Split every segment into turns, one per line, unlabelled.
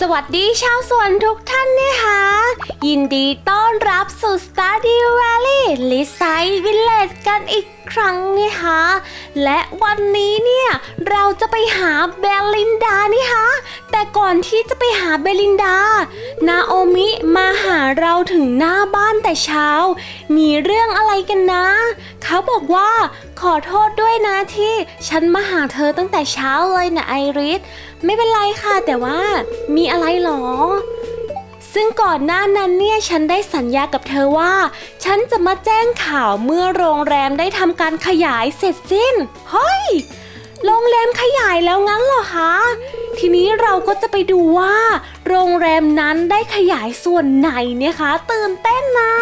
สวัสดีชาวสวนทุกท่านนะคะ ยินดีต้อนรับสู่ Stardew Valley ลิไซวิลเลจกันอีกครั้งนะคะและวันนี้เนี่ยเราจะไปหาเบลลินดานี่คะแต่ก่อนที่จะไปหาเบลินดา นาโอมิมาหาเราถึงหน้าบ้านแต่เช้า มีเรื่องอะไรกันนะ เขาบอกว่าขอโทษด้วยนะที่ฉันมาหาเธอตั้งแต่เช้าเลยนะไอริส ไม่เป็นไรค่ะ แต่ว่ามีอะไรหรอ ซึ่งก่อนหน้านั้นเนี่ยฉันได้สัญญากับเธอว่า ฉันจะมาแจ้งข่าวเมื่อโรงแรมได้ทำการขยายเสร็จสิ้น เฮ้ย โรงแรมขยายแล้วงั้นเหรอคะ ทีนี้เราก็จะไปดูว่า โรงแรมนั้นได้ขยายส่วนไหนเนี่ยคะ ตื่นเต้นนะ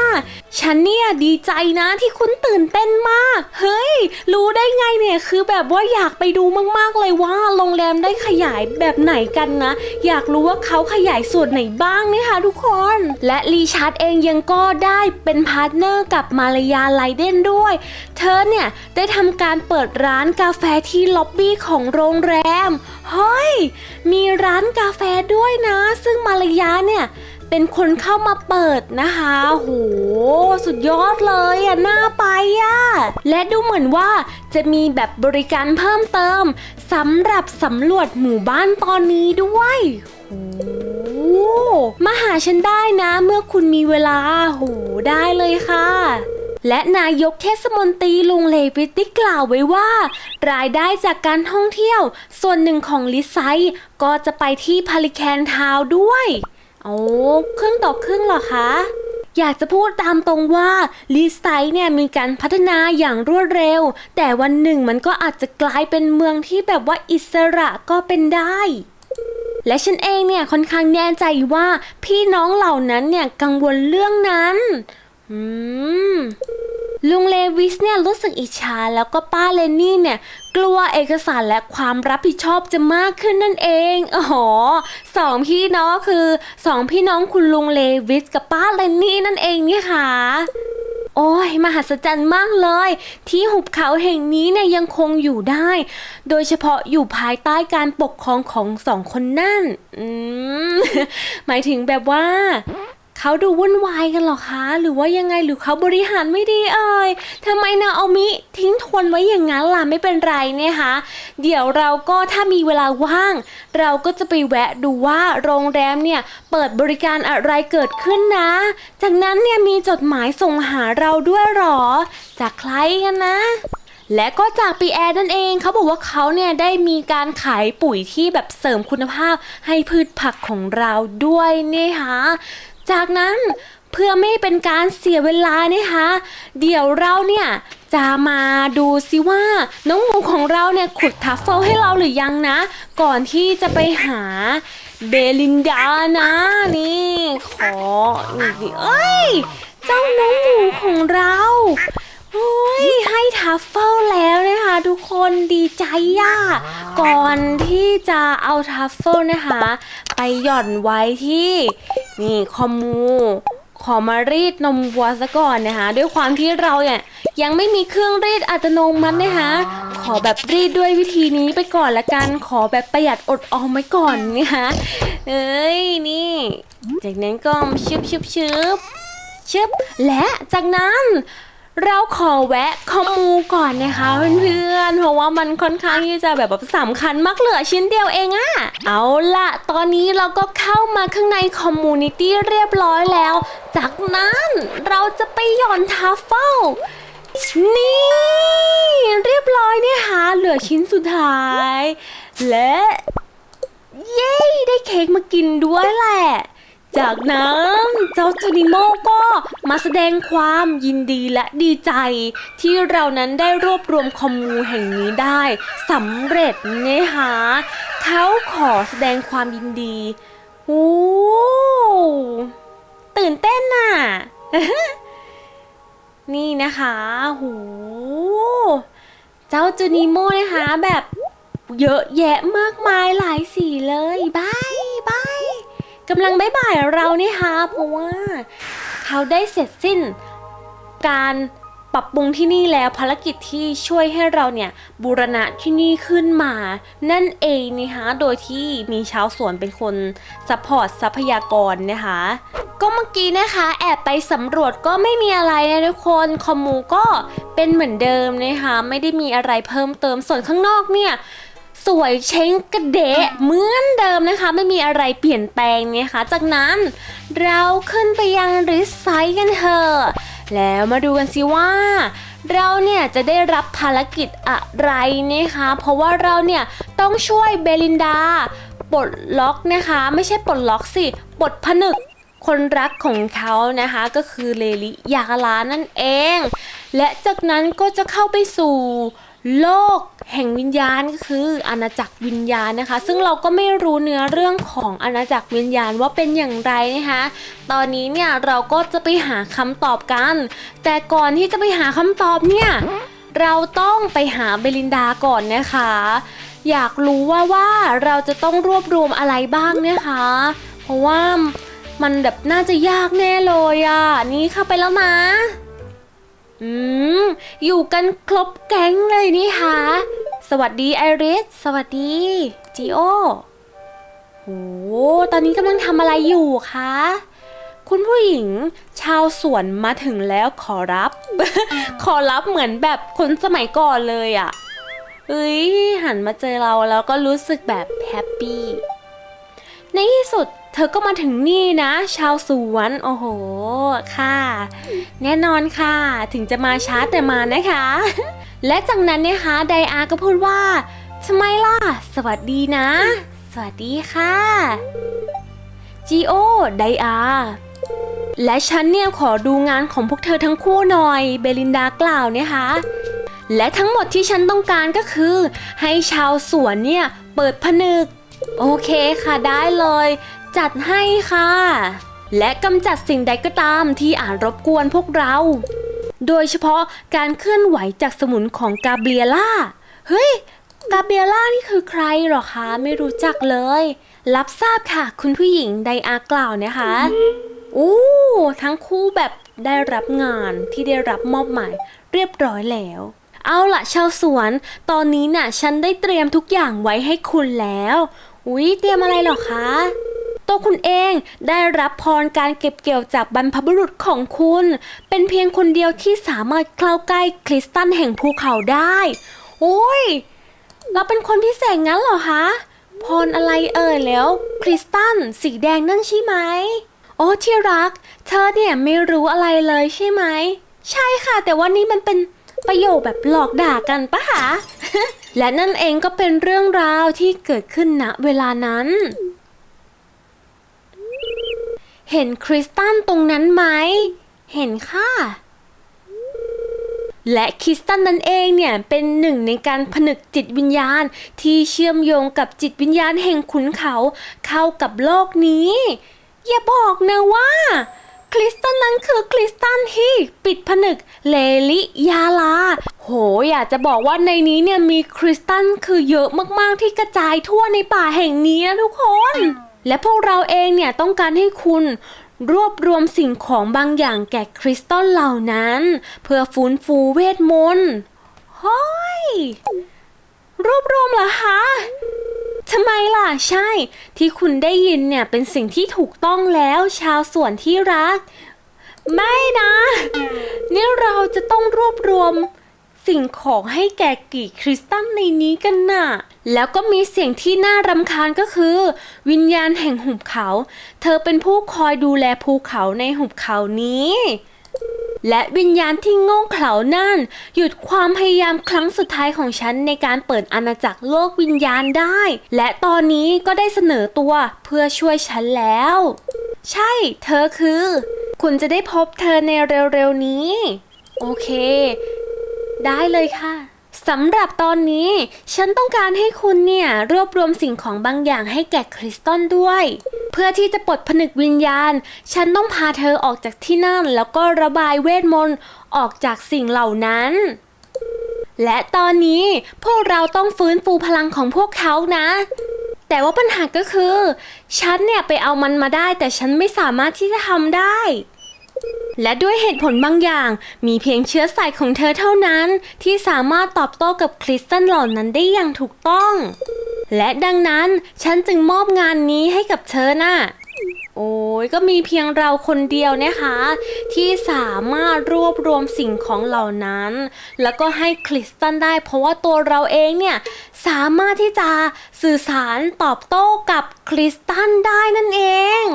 ฉันเนี่ยดีใจนะที่คุณตื่นเต้นมาก เฮ้ย รู้ได้ไงเนี่ยคือแบบว่าอยากไปดูมากๆเลยว่าโรงแรมได้ขยายแบบไหนกันนะ อยากรู้ว่าเขาขยายส่วนไหนบ้างเนี่ยค่ะทุกคน และรีชาร์ดเองยังก็ได้เป็นพาร์ทเนอร์กับมารยาไลเดนด้วย เธอเนี่ยได้ทำการเปิดร้านกาแฟที่ล็อบบี้ของโรงแรม เฮ้ย มีร้านกาแฟด้วยนะ ซึ่งมารยาเนี่ย เป็นคนเข้ามาเปิดนะคะ โห สุดยอดเลยอะ น่าไปอะ และดูเหมือนว่าจะมีแบบบริการเพิ่มเติมสำหรับสำรวจหมู่บ้านตอนนี้ด้วยโหมาหาฉันได้นะ เมื่อคุณมีเวลา โห ได้เลยค่ะ และนายกเทศมนตรีลุงเลวิตได้กล่าวไว้ว่า รายได้จากการท่องเที่ยว ส่วนหนึ่งของลิไซก็จะไปที่พาริแคนทาวด้วยโอ้ครึ่งต่อครึ่งเหรอคะอยากจะพูดตามตรงว่าลิไซเนี่ยมีการพัฒนาอย่างรวดเร็ว แต่วันหนึ่งมันก็อาจจะกลายเป็นเมืองที่แบบว่าอิสระก็เป็นได้ และฉันเองเนี่ยค่อนข้างแน่ใจว่าพี่น้องเหล่านั้นเนี่ยกังวลเรื่องนั้น อืม ลุงเลวิสเนี่ยรู้สึกอิจฉาแล้วก็ป้าเลนนี่เนี่ย กลัวเอกสารและความรับผิดชอบจะมากขึ้นนั่นเองอ๋อสองพี่น้องคือสองพี่น้องคุณลุงเลวิสกับป้าเลนนี่นั่นเองเนี่ยค่ะโอ้ยมหัศจรรย์มากเลย ที่หุบเขาแห่งนี้เนี่ยยังคงอยู่ได้ โดยเฉพาะอยู่ภายใต้การปกครองของสองคนนั่น อืม หมายถึงแบบว่า เขาดูวุ่นวายกันหรอคะ หรือว่ายังไงหรือเขาบริหารไม่ดีเอ่ยทำไมนาโอมิทิ้งทวนไว้อย่างนั้นล่ะไม่เป็นไรเนี่ยคะ เดี๋ยวเราก็ถ้ามีเวลาว่าง เราก็จะไปแวะดูว่าโรงแรมเนี่ยเปิดบริการอะไรเกิดขึ้นนะ จากนั้นเนี่ยมีจดหมายส่งหาเราด้วยหรอ จากใครกันนะและก็จากปีแอร์นั่นเองเขาบอกว่าเขาเนี่ยได้มีการขายปุ๋ยที่แบบเสริมคุณภาพให้พืชผักของเราด้วยเนี่ยค่ะ จากนั้นเพื่อไม่เป็นการเสียเวลานะคะ เดี๋ยวเราเนี่ยจะมาดูซิว่า น้องหมูของเราเนี่ยขุดทัฟเฟิลให้เราหรือยังนะ ก่อนที่จะไปหาเบลินดานะนี่ขอนี่ดิเอ้ย เจ้าน้องหมูของเรา ให้ทัฟเฟิลแล้วนะคะทุกคนดีใจย่ะก่อนที่จะเอาทัฟเฟิลนะคะ ไปหย่อนไว้ที่นี่คอมมูขอมารีดนมวัวซะก่อนนะคะ ด้วยความที่เราเนี่ยยังไม่มีเครื่องรีดอัตโนมัตินะคะ ขอแบบรีดด้วยวิธีนี้ไปก่อนละกัน ขอแบบประหยัดอดออมไว้ก่อนนะคะเอ้ยนี่ จากนั้นก็ชึบชึบชึบชึบและจากนั้น เราขอแวะคอมมูก่อนนะคะเพื่อนๆเพราะว่ามันค่อนข้างที่จะแบบแบบสำคัญมากเหลือชิ้นเดียวเองอะเอาละตอนนี้เราก็เข้ามาข้างในคอมมูนิตี้เรียบร้อยแล้ว จากนั้นเราจะไปหย่อนทัฟเฟิลนี่เรียบร้อยเนี่ยค่ะเหลือชิ้นสุดท้าย และ เย้ ได้เค้กมากินด้วยแหละ จากนั้นเจ้าจูนิโมก็มาแสดงความยินดีและดีใจ ที่เรานั้นได้รวบรวมคอมมูแห่งนี้ได้สำเร็จนะคะเขาขอแสดงความยินดีโอ้ตื่นเต้นน่ะ นี่นะคะหูเจ้าจูนิโมนะคะแบบเยอะแยะมากมายหลายสีเลยบายบา กำลังบายบายเรานี่ยค่ะเพราะว่าเขาได้เสร็จสิ้นการปรับปรุงที่นี่แล้วภารกิจที่ช่วยให้เราเนี่ยบูรณะที่นี่ขึ้นมา นั่นเองนะคะโดยที่มีชาวสวนเป็นคนซัพพอร์ตทรัพยากรนะคะก็เมื่อกี้นะคะ แอบไปสำรวจก็ไม่มีอะไรนะทุกคนคอมมูก็เป็นเหมือนเดิมนะคะ ไม่ได้มีอะไรเพิ่มเติมส่วนข้างนอกเนี่ย สวยเช้งกระเดะเหมือนเดิมนะคะ ไม่มีอะไรเปลี่ยนแปลงนะคะ จากนั้นเราขึ้นไปยังริสไซกันเถอะแล้วมาดูกันสิว่า เราเนี่ยจะได้รับภารกิจอะไรนะคะ เพราะว่าเราเนี่ยต้องช่วยเบลินดาปลดล็อกนะคะ ไม่ใช่ปลดล็อกสิปลดผนึกคนรักของเขานะคะก็คือเลลิยาลานั่นเอง และจากนั้นก็จะเข้าไปสู่ โลกแห่งวิญญาณก็คืออาณาจักรวิญญาณนะคะ ซึ่งเราก็ไม่รู้เนื้อเรื่องของอาณาจักรวิญญาณว่าเป็นอย่างไรนะคะ ตอนนี้เนี่ยเราก็จะไปหาคำตอบกัน แต่ก่อนที่จะไปหาคำตอบเนี่ยเราต้องไปหาเบลินดาก่อนนะคะ อยากรู้ว่าว่าเราจะต้องรวบรวมอะไรบ้างนะคะ เพราะว่ามันแบบน่าจะยากแน่เลยอะ นี่เข้าไปแล้วนะ อืม อยู่กันครบแก๊งเลยนี่คะสวัสดีไอริส สวัสดีจีโอโห ตอนนี้กำลังทำอะไรอยู่คะ คุณผู้หญิงชาวสวนมาถึงแล้วขอรับ ขอรับเหมือนแบบคนสมัยก่อนเลยอะ่ะเอ้ยหันมาเจอเราแล้วก็รู้สึกแบบแฮปปี้ ในที่สุด เธอก็มาถึงนี่นะ ชาวสวน โอ้โห ค่ะ แน่นอนค่ะ ถึงจะมาช้าแต่มานะคะ และจากนั้นนะคะไดอาก็พูดว่าทำไมล่ะ สวัสดีนะ สวัสดีค่ะจีโอไดอาและฉันเนี่ยขอดูงานของพวกเธอทั้งคู่หน่อย เบลินดากล่าวนะคะ และทั้งหมดที่ฉันต้องการก็คือ ให้ชาวสวนเนี่ยเปิดผนึก โอเคค่ะได้เลย จัดให้ค่ะ และกำจัดสิ่งใดก็ตามที่อาจรบกวนพวกเรา โดยเฉพาะการเคลื่อนไหวจากสมุนของกาเบรียล่า เฮ้ย กาเบรียล่านี่คือใครหรอคะ ไม่รู้จักเลย รับทราบค่ะ คุณผู้หญิงไดอากล่าวนะคะอู้ทั้งคู่แบบได้รับงานที่ได้รับมอบหมายเรียบร้อยแล้ว เอาละชาวสวน ตอนนี้น่ะ ฉันได้เตรียมทุกอย่างไว้ให้คุณแล้ว อุ๊ย เตรียมอะไรหรอคะ ตัวคุณเองได้รับพรการเก็บเกี่ยวจากบรรพบุรุษของคุณ เป็นเพียงคนเดียวที่สามารถเข้าใกล้คริสตัลแห่งภูเขาได้ โอ้ย เราเป็นคนพิเศษงั้นเหรอคะ พรอะไรเอ่ยแล้ว คริสตัลสีแดงนั่นใช่ไหม โอ้ที่รัก เธอเนี่ยไม่รู้อะไรเลยใช่ไหม ใช่ค่ะ แต่ว่านี่มันเป็นประโยคแบบหลอกด่ากันปะคะและนั่นเองก็เป็นเรื่องราวที่เกิดขึ้นณเวลานั้น เห็นคริสตัลตรงนั้นไหม เห็นค่ะ และคริสตัลนั่นเองเนี่ย เป็นหนึ่งในการผนึกจิตวิญญาณที่เชื่อมโยงกับจิตวิญญาณแห่งขุนเขาเข้ากับโลกนี้ อย่าบอกนะว่าคริสตัลนั้นคือคริสตัลที่ปิดผนึกเลลิยาลา โห อยากจะบอกว่าในนี้เนี่ยมีคริสตัลคือเยอะมากๆที่กระจายทั่วในป่าแห่งนี้นะทุกคน และพวกเราเองเนี่ยต้องการให้คุณรวบรวมสิ่งของบางอย่างแก่คริสตัลเหล่านั้น เพื่อฟื้นฟูเวทมนต์เฮ้ยรวบรวมเหรอคะทำไมล่ะ ใช่ ที่คุณได้ยินเนี่ยเป็นสิ่งที่ถูกต้องแล้วชาวสวนที่รัก ไม่นะ นี่เราจะต้องรวบรวม สิ่งของให้แก่กี่คริสตัลในนี้กันน่ะ แล้วก็มีเสียงที่น่ารำคาญก็คือ วิญญาณแห่งหุบเขา เธอเป็นผู้คอยดูแลภูเขาในหุบเขานี้ และวิญญาณที่โง่เขลานั่น หยุดความพยายามครั้งสุดท้ายของฉันในการเปิดอาณาจักรโลกวิญญาณได้ และตอนนี้ก็ได้เสนอตัวเพื่อช่วยฉันแล้ว ใช่ เธอคือ คุณจะได้พบเธอในเร็วๆนี้ โอเค ได้เลยค่ะสำหรับตอนนี้ ฉันต้องการให้คุณเนี่ย รวบรวมสิ่งของบางอย่างให้แก่คริสตัลด้วย เพื่อที่จะปลดผนึกวิญญาณ ฉันต้องพาเธอออกจากที่นั่น แล้วก็ระบายเวทมนต์ออกจากสิ่งเหล่านั้น และตอนนี้พวกเราต้องฟื้นฟูพลังของพวกเขานะ แต่ว่าปัญหาก็คือ ฉันเนี่ยไปเอามันมาได้ แต่ฉันไม่สามารถที่จะทำได้ และด้วยเหตุผลบางอย่าง มีเพียงเชื้อสายของเธอเท่านั้น ที่สามารถตอบโต้กับคริสตัลเหล่านั้นได้อย่างถูกต้อง และดังนั้นฉันจึงมอบงานนี้ให้กับเธอน่ะ โอ้ยก็มีเพียงเราคนเดียวนะคะ ที่สามารถรวบรวมสิ่งของเหล่านั้น แล้วก็ให้คริสตันได้ เพราะว่าตัวเราเองเนี่ย สามารถที่จะสื่อสารตอบโต้กับคริสตันได้นั่นเอง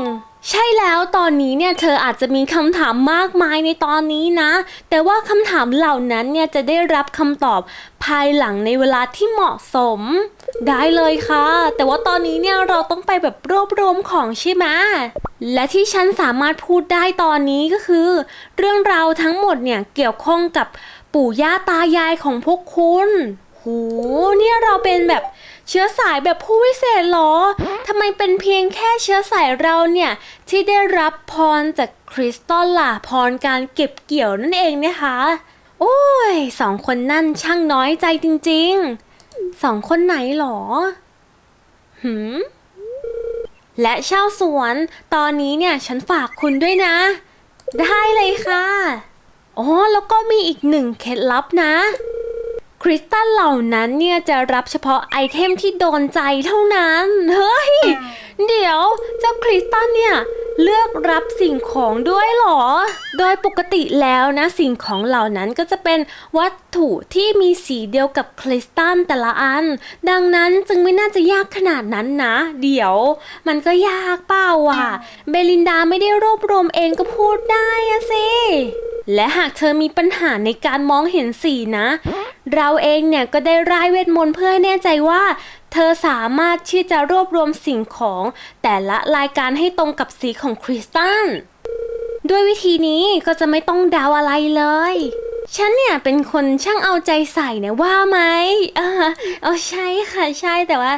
ใช่แล้วตอนนี้เนี่ยเธออาจจะมีคำถามมากมายในตอนนี้นะ แต่ว่าคำถามเหล่านั้นเนี่ยจะได้รับคำตอบภายหลังในเวลาที่เหมาะสม ได้เลยค่ะ แต่ว่าตอนนี้เนี่ยเราต้องไปแบบรวบรวมของใช่ไหมและที่ฉันสามารถพูดได้ตอนนี้ก็คือ เรื่องราวทั้งหมดเนี่ยเกี่ยวข้องกับปู่ย่าตายายของพวกคุณโหเนี่ยเราเป็นแบบ เชื้อสายแบบผู้วิเศษเหรอทำไมเป็นเพียงแค่เชื้อสายเราเนี่ย ที่ได้รับพรจากคริสตัลล่ะพรการเก็บเกี่ยวนั่นเองนะคะ โอ้ยสองคนนั่นช่างน้อยใจจริงๆ สองคนไหนหรอ หืม และชาวสวนตอนนี้เนี่ยฉันฝากคุณด้วยนะ ได้เลยค่ะ อ๋อ แล้วก็มีอีกหนึ่งเคล็ดลับนะ คริสตัลเหล่านั้นเนี่ยจะรับเฉพาะไอเทมที่โดนใจเท่านั้น เฮ้ย เดี๋ยวเจ้าคริสตัลเนี่ยเลือกรับสิ่งของด้วยเหรอ โดยปกติแล้วนะสิ่งของเหล่านั้นก็จะเป็นวัตถุที่มีสีเดียวกับคริสตัลแต่ละอัน ดังนั้นจึงไม่น่าจะยากขนาดนั้นนะ เดี๋ยว มันก็ยากเปล่าอะ เบลินดาไม่ได้รวบรวมเองก็พูดได้อะสิ และหากเธอมีปัญหาในการมองเห็นสีนะ เราเองเนี่ยก็ได้ร่ายเวทมนต์เพื่อให้แน่ใจว่า เธอสามารถที่จะรวบรวมสิ่งของ แต่ละรายการให้ตรงกับสีของคริสตัลด้วยวิธีนี้ก็จะไม่ต้องดาวอะไรเลย ฉันเนี่ยเป็นคนช่างเอาใจใส่เนี่ยว่าไหมเออเอาใช่ค่ะใช่แต่ว่า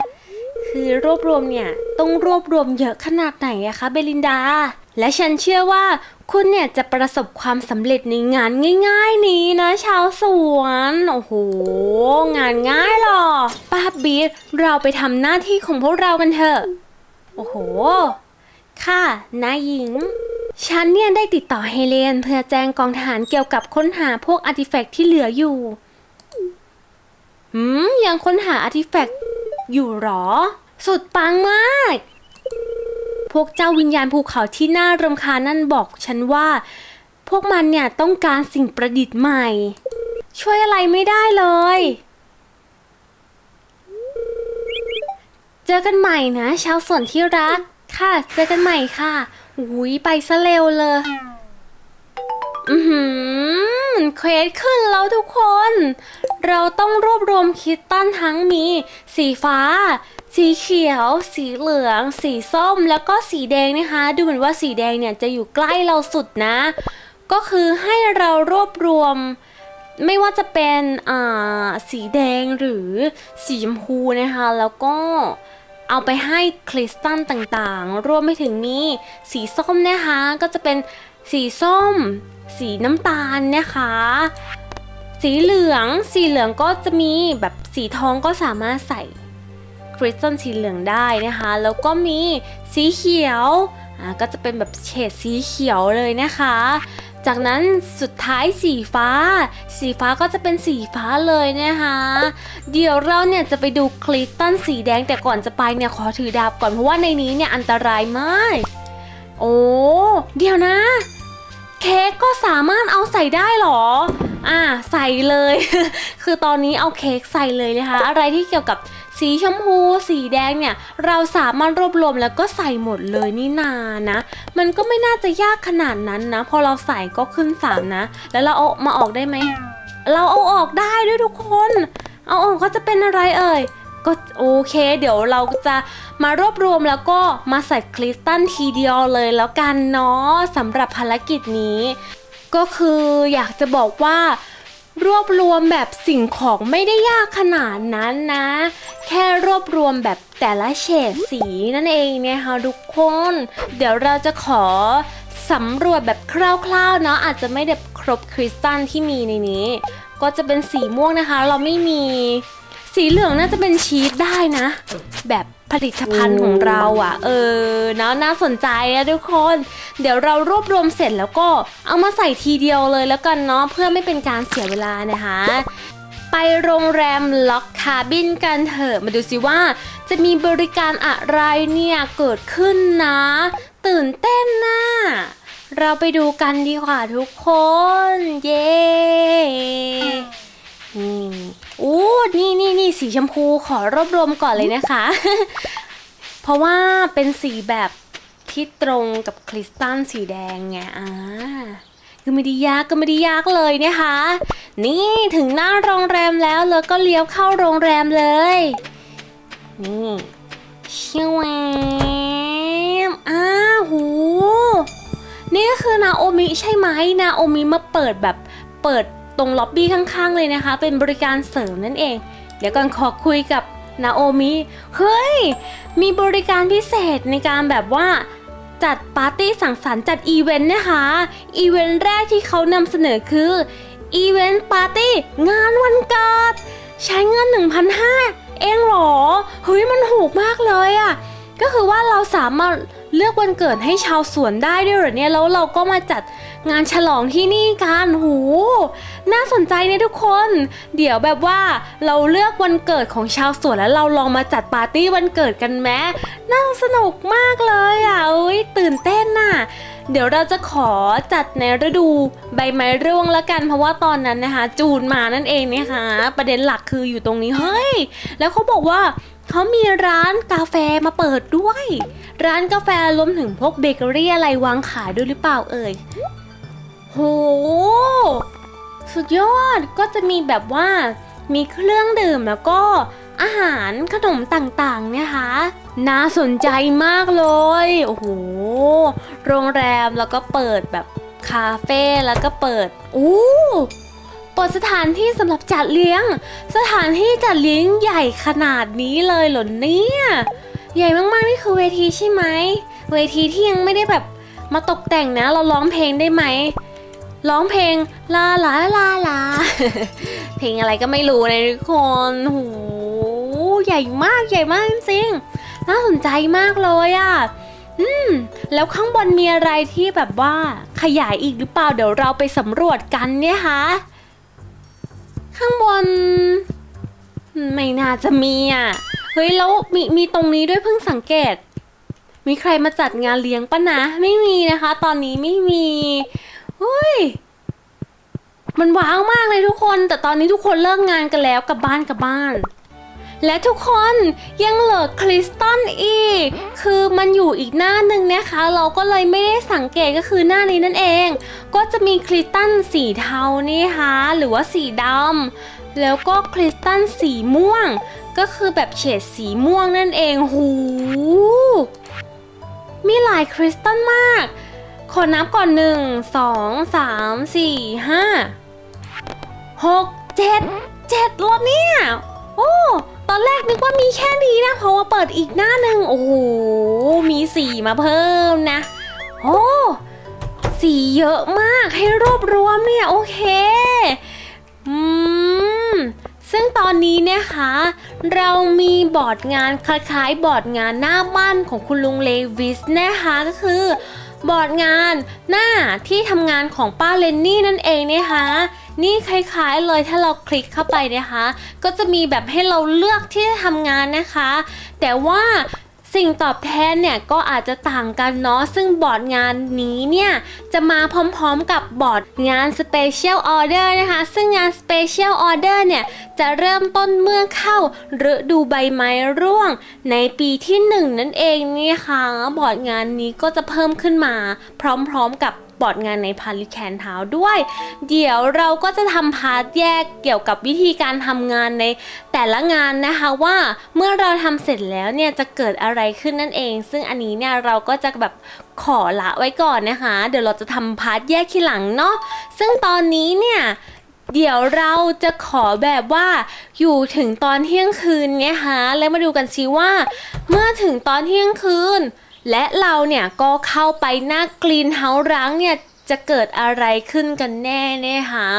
คือรวบรวมเนี่ยต้องรวบรวมเยอะขนาดไหนอะคะเบลินดา และฉันเชื่อว่า คุณเนี่ยจะประสบความสำเร็จในงานง่ายๆนี้นะชาวสวน โอ้โห งานง่ายหรอป้าบีทเราไปทำหน้าที่ของพวกเรากันเถอะ โอ้โห ค่ะนายหญิง ฉันเนี่ยได้ติดต่อเฮเลนเพื่อแจ้งกองทหารเกี่ยวกับค้นหาพวกอาร์ติแฟกต์ที่เหลืออยู่ หืม ยังค้นหาอาร์ติแฟกต์อยู่หรอ สุดปังมาก พวกเจ้าวิญญาณภูเขาที่น่ารำคาญนั่นบอกฉันว่า พวกมันเนี่ยต้องการสิ่งประดิษฐ์ใหม่ ช่วยอะไรไม่ได้เลย เจอกันใหม่นะ ชาวสวนที่รัก ค่ะ เจอกันใหม่ค่ะอุ้ยไปซะเร็วเลย อือหือเควสขึ้นแล้วทุกคน เราต้องรวบรวมคิตตันทั้งมี สีฟ้า สีเขียว สีเหลือง สีส้ม แล้วก็สีแดงนะคะ ดูเหมือนว่าสีแดงเนี่ยจะอยู่ใกล้เราสุดนะ ก็คือให้เรารวบรวม ไม่ว่าจะเป็นอ่าสีแดงหรือสีชมพูนะคะ แล้วก็เอาไปให้คริสตัลต่างๆ รวมไปถึงมีสีส้มนะคะ ก็จะเป็นสีส้ม สีน้ำตาลนะคะ สีเหลือง สีเหลืองก็จะมีแบบสีทองก็สามารถใส่ คริสตัลสีเหลืองได้นะคะ แล้วก็มีสีเขียวอ่าก็จะเป็นแบบเฉดสีเขียวเลยนะคะ จากนั้นสุดท้ายสีฟ้า สีฟ้าก็จะเป็นสีฟ้าเลยนะคะ เดี๋ยวเราเนี่ยจะไปดูคริสตัลสีแดงแต่ก่อนจะไปเนี่ยขอถือดาบก่อนเพราะว่าในนี้เนี่ยอันตรายมาก โอ้เดี๋ยวนะ เค้กก็สามารถเอาใส่ได้เหรออ่าใส่เลย คือตอนนี้เอาเค้กใส่เลยนะคะ อะไรที่เกี่ยวกับ สีชมพู สีแดงเนี่ย เราสามารถรวบรวมแล้วก็ใส่หมดเลยนี่นานะ มันก็ไม่น่าจะยากขนาดนั้นนะ พอเราใส่ก็ขึ้นสามนะ แล้วเราเอามาออกได้ไหม เราเอาออกได้ด้วยทุกคน เอาออกก็จะเป็นอะไรเอ่ยก็โอเค เดี๋ยวเราจะมารวบรวมแล้วก็มาใส่คริสตัลทีเดียวเลยแล้วกันเนาะสำหรับภารกิจนี้ ก็คืออยากจะบอกว่ารวบรวมแบบสิ่งของไม่ได้ยากขนาดนั้นนะ แค่รวบรวมแบบแต่ละเฉดสีนั่นเองเนี่ยค่ะทุกคน เดี๋ยวเราจะขอสำรวจแบบคร่าวๆเนาะอาจจะไม่ได้ครบคริสตัลที่มีในนี้ ก็จะเป็นสีม่วงนะคะ เราไม่มีสีเหลืองน่าจะเป็นชีสได้นะ แบบผลิตภัณฑ์ของเราอะ เออเนาะน่าสนใจอะทุกคน เดี๋ยวเรารวบรวมเสร็จแล้วก็เอามาใส่ทีเดียวเลยแล้วกันเนาะเพื่อไม่เป็นการเสียเวลานะคะ ไปโรงแรมล็อกคาบินกันเถอะ มาดูสิว่า จะมีบริการอะไรเนี่ยเกิดขึ้นนะ ตื่นเต้นนะเราไปดูกันดีกว่าทุกคน เย้นี่อู้นี่นี่นี่สีชมพูขอรวบรวมก่อนเลยนะคะ เพราะว่าเป็นสีแบบที่ตรงกับคริสตัลสีแดงไงอ่า ก็ไม่ได้ยากก็ไม่ได้ยากเลยนะคะ นี่ถึงหน้าโรงแรมแล้วแล้วก็เลี้ยวเข้าโรงแรมเลย นี่ชิวมอ้าหู นี่ก็คือนาโอมิใช่ไหมนาโอมิมาเปิดแบบเปิดตรงล็อบบี้ข้างๆเลยนะคะ เป็นบริการเสริมนั่นเอง เดี๋ยวก่อนขอคุยกับนาโอมิ เฮ้ย มีบริการพิเศษในการแบบว่า จัดปาร์ตี้สังสรรค์จัดอีเวนต์นะคะ อีเวนต์แรกที่เขานำเสนอคืออีเวนต์ปาร์ตี้งานวันเกิด ใช้เงิน 1,500 เองหรอ เฮ้ยมันถูกมากเลยอะ่ะ ก็คือว่าเราสามารถเลือกวันเกิดให้ชาวสวนได้ด้วยหรอเนี่ย แล้วเราก็มาจัด งานฉลองที่นี่กันหู น่าสนใจเนี่ยทุกคน เดี๋ยวแบบว่าเราเลือกวันเกิดของชาวสวนแล้วเราลองมาจัดปาร์ตี้วันเกิดกันไหมน่าสนุกมากเลยอะเอ้ยตื่นเต้นน่ะเดี๋ยวเราจะขอจัดในฤดูใบไม้ร่วงละกัน เพราะว่าตอนนั้นนะคะ จูนมานั่นเองนะคะ ประเด็นหลักคืออยู่ตรงนี้เฮ้ย แล้วเขาบอกว่าเขามีร้านกาแฟมาเปิดด้วย ร้านกาแฟรวมถึงพวกเบเกอรี่อะไรวางขายด้วยหรือเปล่าเอ่ย โห สุดยอดก็จะมีแบบว่ามีเครื่องดื่มแล้วก็อาหารขนมต่างๆนะคะ น่าสนใจมากเลย โอ้โห โรงแรมแล้วก็เปิดแบบคาเฟ่แล้วก็เปิด อู้เปิดสถานที่สำหรับจัดเลี้ยง สถานที่จัดเลี้ยงใหญ่ขนาดนี้เลยเหรอเนี่ย ใหญ่มากๆนี่คือเวทีใช่ไหม เวทีที่ยังไม่ได้แบบมาตกแต่งนะ เราร้องเพลงได้ไหม ร้องเพลงลาลาลาลา เพลงอะไรก็ไม่รู้นะทุกคนโหใหญ่มากใหญ่มากจริงๆน่าสนใจมากเลยอะ่ะอืม แล้วข้างบนมีอะไรที่แบบว่าขยายอีกหรือเปล่า เดี๋ยวเราไปสำรวจกันเนี่ยคะ ข้างบน ไม่น่าจะมีอะ เฮ้ย แล้วมีมีตรงนี้ด้วยเพิ่งสังเกต มีใครมาจัดงานเลี้ยงปะนะ ไม่มีนะคะ ตอนนี้ไม่มี เฮ้ย มันว้าวมากเลยทุกคน แต่ตอนนี้ทุกคนเลิกงานกันแล้วกลับบ้านกลับบ้าน และทุกคนยังเหลือคริสตัลอีก คือมันอยู่อีกหน้าหนึ่งนะคะ เราก็เลยไม่ได้สังเกตก็คือหน้านี้นั่นเอง ก็จะมีคริสตัลสีเทานี่ค่ะหรือว่าสีดำแล้วก็คริสตัลสีม่วง ก็คือแบบเฉดสีม่วงนั่นเองหูมีหลายคริสตัลมาก ขอนับก่อนหนึ่งสองสามสี่ห้าหกเจ็ดเจ็ดล้วเนี่ย โอ้ตอนแรกนึกว่ามีแค่นี้นะเพราะว่าเปิดอีกหน้าหนึ่งโอ้โหมีสีมาเพิ่มนะ โอ้สีเยอะมากให้รวบรวมเนี่ย โอเค อืม ซึ่งตอนนี้นะคะ เรามีบอร์ดงานคล้ายๆบอร์ดงานหน้าบ้านของคุณลุงเลวิสนะคะก็คือ บอร์ดงานหน้าที่ทำงานของป้าเลนนี่นั่นเองนะคะนี่คล้ายๆเลยถ้าเราคลิกเข้าไปนะคะ ก็จะมีแบบให้เราเลือกที่จะทำงานนะคะ แต่ว่า สิ่งตอบแทนเนี่ยก็อาจจะต่างกันเนาะซึ่งบอร์ดงานนี้เนี่ยจะมาพร้อมๆกับบอร์ดงาน Special Order นะคะ ซึ่งงาน Special Order เนี่ยจะเริ่มต้นเมื่อเข้าฤดูใบไม้ร่วง ในปีที่ 1 นั่นเองนี่ค่ะบอร์ดงานนี้ก็จะเพิ่มขึ้นมาพร้อมๆกับ บอร์ดงานในพาริแคนเท้าด้วย เดี๋ยวเราก็จะทำพาร์ทแยกเกี่ยวกับวิธีการทำงานในแต่ละงานนะคะว่าเมื่อเราทำเสร็จแล้วเนี่ยจะเกิดอะไรขึ้นนั่นเอง ซึ่งอันนี้เนี่ยเราก็จะแบบขอละไว้ก่อนนะคะ เดี๋ยวเราจะทำพาร์ทแยกทีหลังเนาะซึ่งตอนนี้เนี่ยเดี๋ยวเราจะขอแบบว่าอยู่ถึงตอนเที่ยงคืนเนี่ยฮะแล้วมาดูกันซิว่า เมื่อถึงตอนเที่ยงคืน และเราเนี่ยก็เข้าไปหน้ากรีนเฮาส์ร้างเนี่ยจะเกิดอะไรขึ้นกันแน่เนี่ยฮะ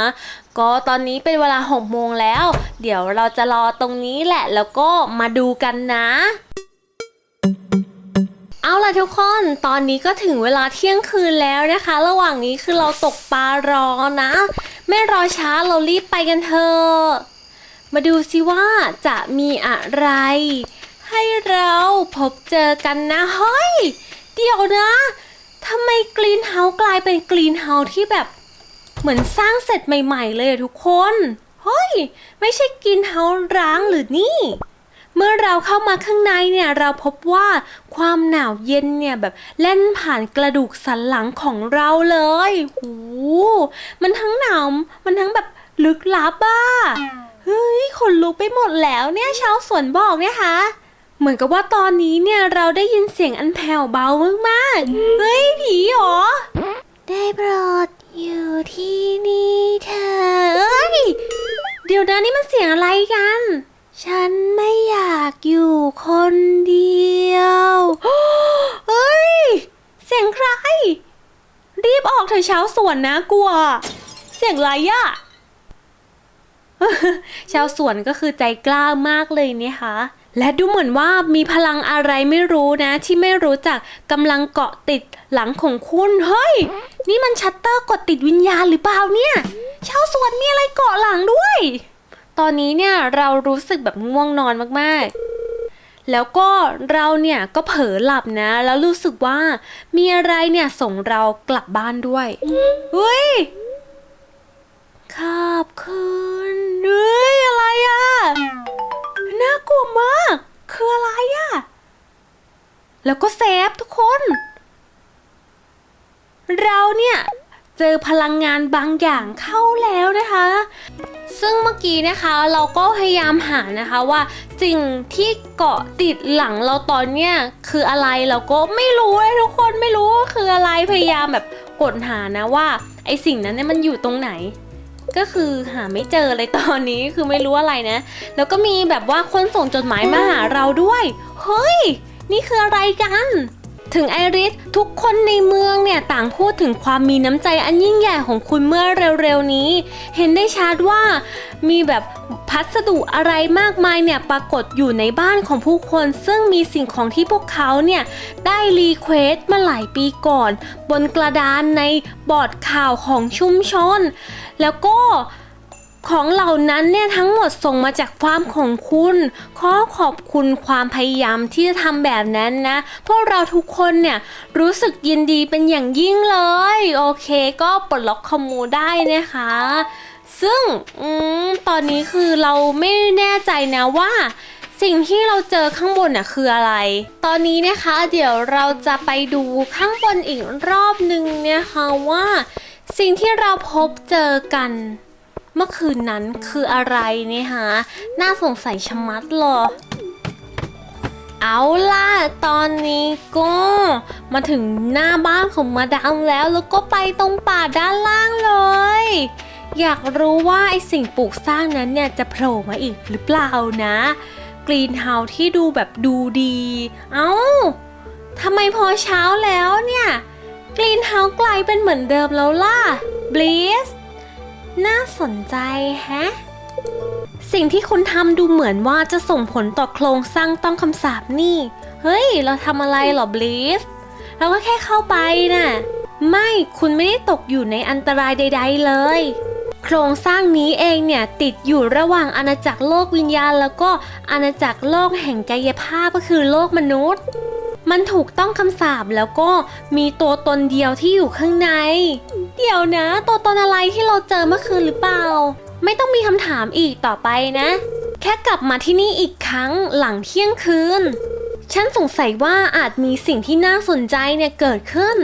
ก็ตอนนี้เป็นเวลา6โมงแล้ว เดี๋ยวเราจะรอตรงนี้แหละแล้วก็มาดูกันนะ เอาล่ะทุกคน ตอนนี้ก็ถึงเวลาเที่ยงคืนแล้วนะคะ ระหว่างนี้คือเราตกปลารอนะ ไม่รอช้าเรารีบไปกันเถอะ มาดูสิว่าจะมีอะไร ให้เราพบเจอกันนะเฮ้ย เดี๋ยวนะทำไมกรีนเฮาส์กลายเป็นกรีนเฮาส์ที่แบบเหมือนสร้างเสร็จใหม่ ๆ เลยทุกคน เฮ้ย ไม่ใช่กรีนเฮาส์ร้างหรือนี่ เมื่อเราเข้ามาข้างในเนี่ยเราพบว่าความหนาวเย็นเนี่ยแบบเล่นผ่านกระดูกสันหลังของเราเลยหูมันทั้งหนาวมันทั้งแบบลึกลับอะเฮ้ยขนลุกไปหมดแล้วเนี่ยชาวสวนบอกเนี่ยคะ เหมือนกับว่าตอนนี้เนี่ยเราได้ยินเสียงอันแผ่วเบามากๆ เฮ้ยผีเหรอ ได้โปรดอยู่ที่นี่เถอะเอ้ยเดี๋ยวนะนี่มันเสียงอะไรกัน ฉันไม่อยากอยู่คนเดียวเฮ้ย เสียงใคร รีบออกเถอะเช้าสวนนะกลัว เสียงอะไรอะชาวสวนก็คือใจกล้ามากเลยเนี่ยค่ะ และดูเหมือนว่ามีพลังอะไรไม่รู้นะ ที่ไม่รู้จักกำลังเกาะติดหลังของคุณเฮ้ย นี่มันชัตเตอร์กดติดวิญญาณหรือเปล่าเนี่ยชาวสวนมีอะไรเกาะหลังด้วย ตอนนี้เนี่ยเรารู้สึกแบบง่วงนอนมากๆ แล้วก็เราเนี่ยก็เผลอหลับนะ แล้วรู้สึกว่ามีอะไรเนี่ยส่งเรากลับบ้านด้วยเฮ้ยขอบคุณเฮ้ยอะไรอะ น่ากลัวมาก คืออะไรอะแล้วก็เซฟทุกคน เราเนี่ยเจอพลังงานบางอย่างเข้าแล้วนะคะ ซึ่งเมื่อกี้นะคะเราก็พยายามหานะคะว่าสิ่งที่เกาะติดหลังเราตอนเนี้ยคืออะไรเราก็ไม่รู้เลยทุกคนไม่รู้ว่าคืออะไรพยายามแบบกดหานะว่าไอสิ่งนั้นเนี่ยมันอยู่ตรงไหน ก็คือหาไม่เจอเลยตอนนี้คือไม่รู้อะไรนะ แล้วก็มีแบบว่าคนส่งจดหมายมาหาเราด้วย เฮ้ย นี่คืออะไรกัน ถึงไอริสทุกคนในเมืองเนี่ยต่างพูดถึงความมีน้ำใจอันยิ่งใหญ่ของคุณเมื่อเร็วๆนี้ เห็นได้ชัดว่ามีแบบพัสดุอะไรมากมายเนี่ยปรากฏอยู่ในบ้านของผู้คน ซึ่งมีสิ่งของที่พวกเขาเนี่ยได้รีเควสต์มาหลายปีก่อน บนกระดานในบอร์ดข่าวของชุมชน แล้วก็ ของเหล่านั้นเนี่ยทั้งหมดส่งมาจากฟาร์มของคุณ ขอขอบคุณความพยายามที่จะทำแบบนั้นนะ พวกเราทุกคนเนี่ยรู้สึกยินดีเป็นอย่างยิ่งเลย โอเคก็ปลดล็อกคอมมูได้นะคะซึ่งอตอนนี้คือเราไม่แน่ใจนะว่า สิ่งที่เราเจอข้างบนน่ะคืออะไร ตอนนี้นะคะเดี๋ยวเราจะไปดูข้างบนอีกรอบหนึ่งนะคะว่า สิ่งที่เราพบเจอกัน เมื่อคืนนั้นคืออะไรเนี่ยฮะ น่าสงสัยชะมัดเลยเอาล่ะ ตอนนี้ก็มาถึงหน้าบ้านของมาดามแล้ว แล้วก็ไปตรงป่าด้านล่างเลย อยากรู้ว่าไอสิ่งปลูกสร้างนั้นเนี่ยจะโผล่มาอีกหรือเปล่านะ กรีนเฮาส์ที่ดูแบบดูดี เอา้าทำไมพอเช้าแล้วเนี่ย กรีนเฮาส์กลายเป็นเหมือนเดิมแล้วล่ะบลิส น่าสนใจแฮะ สิ่งที่คุณทำดูเหมือนว่าจะส่งผลต่อโครงสร้างต้องคำสาปนี่ เฮ้ย เราทำอะไรหรอบลิสเราก็แค่เข้าไปน่ะ ไม่ คุณไม่ได้ตกอยู่ในอันตรายใด ๆ เลย โครงสร้างนี้เองเนี่ย ติดอยู่ระหว่างอาณาจักรโลกวิญญาณ แล้วก็อาณาจักรโลกแห่งกายภาพก็คือโลกมนุษย์ มันถูกต้องคำสาปแล้วก็มีตัวตนเดียวที่อยู่ข้างใน เดี๋ยวนะ ตัวตนอะไรที่เราเจอเมื่อคืนหรือเปล่า ไม่ต้องมีคำถามอีกต่อไปนะ แค่กลับมาที่นี่อีกครั้งหลังเที่ยงคืน ฉันสงสัยว่าอาจมีสิ่งที่น่าสนใจเนี่ยเกิดขึ้น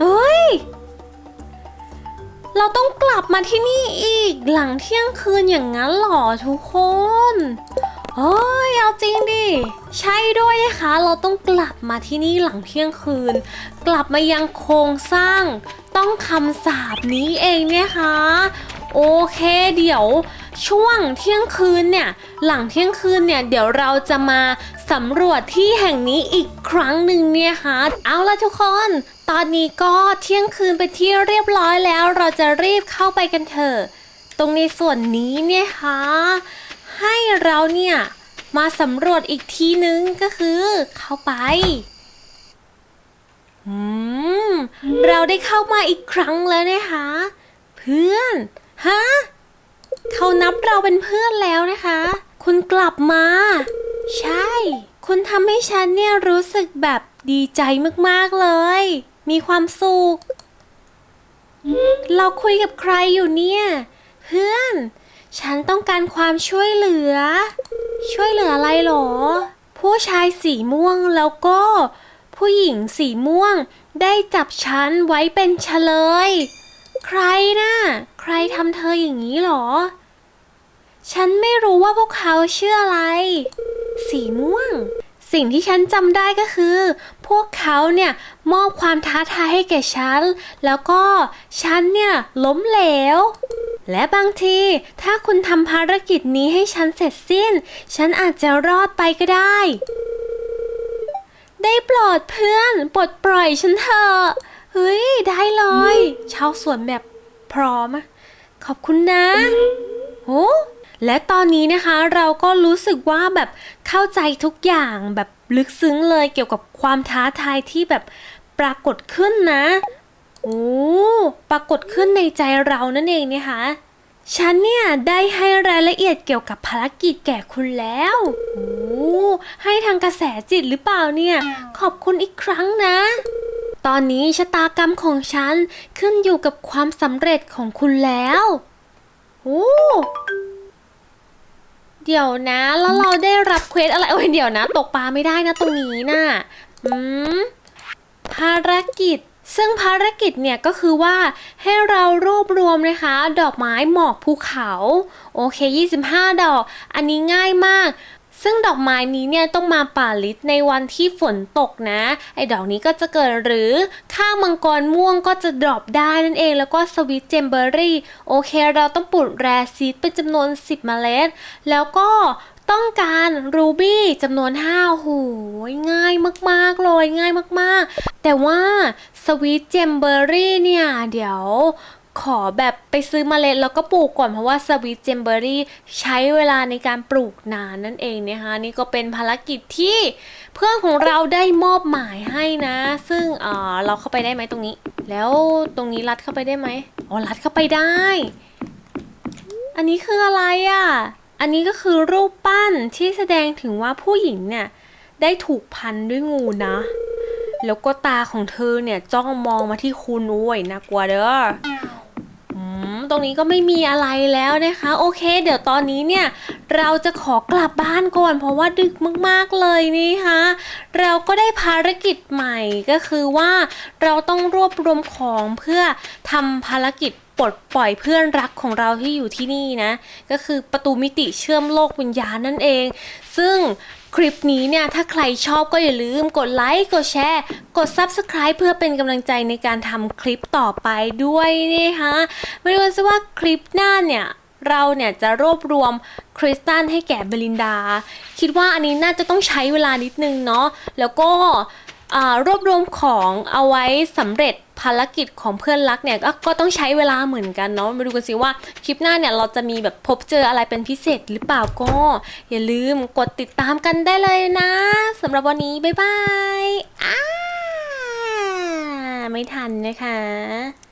เฮ้ยเราต้องกลับมาที่นี่อีกหลังเที่ยงคืนอย่างนั้นหรอทุกคน เฮ้ยเอาจริงดิ ใช่ด้วยนะคะ เราต้องกลับมาที่นี่หลังเที่ยงคืน กลับมายังโครงสร้าง ต้องคำสาบนี้เองเนี่ยคะโอเคเดี๋ยวช่วงเที่ยงคืนเนี่ย หลังเที่ยงคืนเนี่ย เดี๋ยวเราจะมาสำรวจที่แห่งนี้อีกครั้งหนึ่งเนี่ยค่ะ เอาละทุกคน ตอนนี้ก็เที่ยงคืนไปที่เรียบร้อยแล้ว เราจะรีบเข้าไปกันเถอะ ตรงในส่วนนี้เนี่ยค่ะ ให้เราเนี่ย มาสำรวจอีกทีนึงก็คือเข้าไปอืมเราได้เข้ามาอีกครั้งแล้วนะคะ เพื่อนฮะเขานับเราเป็นเพื่อนแล้วนะคะ คุณกลับมา ใช่ คุณทำให้ฉันเนี่ยรู้สึกแบบดีใจมากๆเลย มีความสุขเราคุยกับใครอยู่เนี่ย เพื่อน ฉันต้องการความช่วยเหลือ ช่วยเหลืออะไรหรอ ผู้ชายสีม่วงแล้วก็ ผู้หญิงสีม่วงได้จับฉันไว้เป็นเฉลย ใครนะ่ะใครทำเธออย่างนี้หรอ ฉันไม่รู้ว่าพวกเขาชื่ออะไร สีม่วง สิ่งที่ฉันจำได้ก็คือ พวกเขาเนี่ยมอบความท้าทายให้แก่ฉัน แล้วก็ฉันเนี่ยล้มเหลว และบางทีถ้าคุณทำภารกิจนี้ให้ฉันเสร็จสิ้น ฉันอาจจะรอดไปก็ได้ ได้โปรดเพื่อนปลดปล่อยฉันเถอะเฮ้ย ได้เลยชาวสวนแบบพร้อมขอบคุณนะโอ้และตอนนี้นะคะเราก็รู้สึกว่าแบบเข้าใจทุกอย่างแบบลึกซึ้งเลยเกี่ยวกับความท้าทายที่แบบปรากฏขึ้นนะ โอ้ปรากฏขึ้นในใจเรานั่นเองนะคะฉันเนี่ยได้ให้รายละเอียดเกี่ยวกับภารกิจแก่คุณแล้วโอ้ให้ทางกระแสจิตหรือเปล่าเนี่ย ขอบคุณอีกครั้งนะ ตอนนี้ชะตากรรมของฉันขึ้นอยู่กับความสำเร็จของคุณแล้วโอ้เดี๋ยวนะ แล้วเราได้รับเควสอะไรโอ้ยเดี๋ยวนะ ตกปลาไม่ได้นะตรงนี้น่ะอืมภารกิจ ซึ่งภารกิจเนี่ยก็คือว่าให้เรารวบรวมนะคะ ดอกไม้หมอกภูเขา โอเค 25 ดอก อันนี้ง่ายมาก ซึ่งดอกไม้นี้เนี่ยต้องมาป่าลิศในวันที่ฝนตกนะ ไอ้ดอกนี้ก็จะเกิดหรือข้าวมังกรม่วงก็จะดรอปได้นั่นเอง แล้วก็สวิตเจมเบอรี่ โอเค เราต้องปลูกแรซีดเป็นจำนวน 10 เมล็ด แล้วก็ต้องการรูบี้จำนวน5โอ้โหง่ายมากๆเลยง่ายมากๆ แต่ว่าสวิตเจมเบอรี่เนี่ย เดี๋ยว ขอแบบไปซื้อเมล็ดแล้วก็ปลูกก่อนเพราะว่าสวิตเจมเบอรี่ใช้เวลาในการปลูกนานนั่นเองนะคะนี่ก็เป็นภารกิจที่เพื่อนของเราได้มอบหมายให้นะ ซึ่งเออเราเข้าไปได้ไหมตรงนี้ แล้วตรงนี้ลัดเข้าไปได้ไหมอ๋อลัดเข้าไปได้ อันนี้คืออะไรอะอันนี้ก็คือรูปปั้นที่แสดงถึงว่าผู้หญิงเนี่ยได้ถูกพันด้วยงูนะ แล้วก็ตาของเธอเนี่ยจ้องมองมาที่คุณโอ้ยน่ากลัวเด้อ ตรงนี้ก็ไม่มีอะไรแล้วนะคะ โอเค เดี๋ยวตอนนี้เนี่ย เราจะขอกลับบ้านก่อน เพราะว่าดึกมากๆเลยนี่คะเราก็ได้ภารกิจใหม่ก็คือว่าเราต้องรวบรวมของเพื่อทำภารกิจปลดปล่อยเพื่อนรักของเราที่อยู่ที่นี่นะ ก็คือประตูมิติเชื่อมโลกวิญญาณนั่นเอง ซึ่ง คลิปนี้เนี่ย ถ้าใครชอบก็อย่าลืมกดไลค์ กดแชร์ กด Subscribe เพื่อเป็นกำลังใจในการทำคลิปต่อไปด้วยนะคะไม่รู้ว่าคลิปหน้าเนี่ย เราเนี่ยจะรวบรวมคริสตันให้แก่เบลินดา คิดว่าอันนี้น่าจะต้องใช้เวลานิดนึงเนาะแล้วก็ รวบรวมของเอาไว้สำเร็จภารกิจของเพื่อนรักเนี่ยกก็ต้องใช้เวลาเหมือนกันเนาะมาดูกันสิว่าคลิปหน้าเนี่ยเราจะมีแบบพบเจออะไรเป็นพิเศษหรือเปล่าก็ อย่าลืมกดติดตามกันได้เลยนะสำหรับวันนี้ บ๊ายบายอ้าไม่ทันนะคะ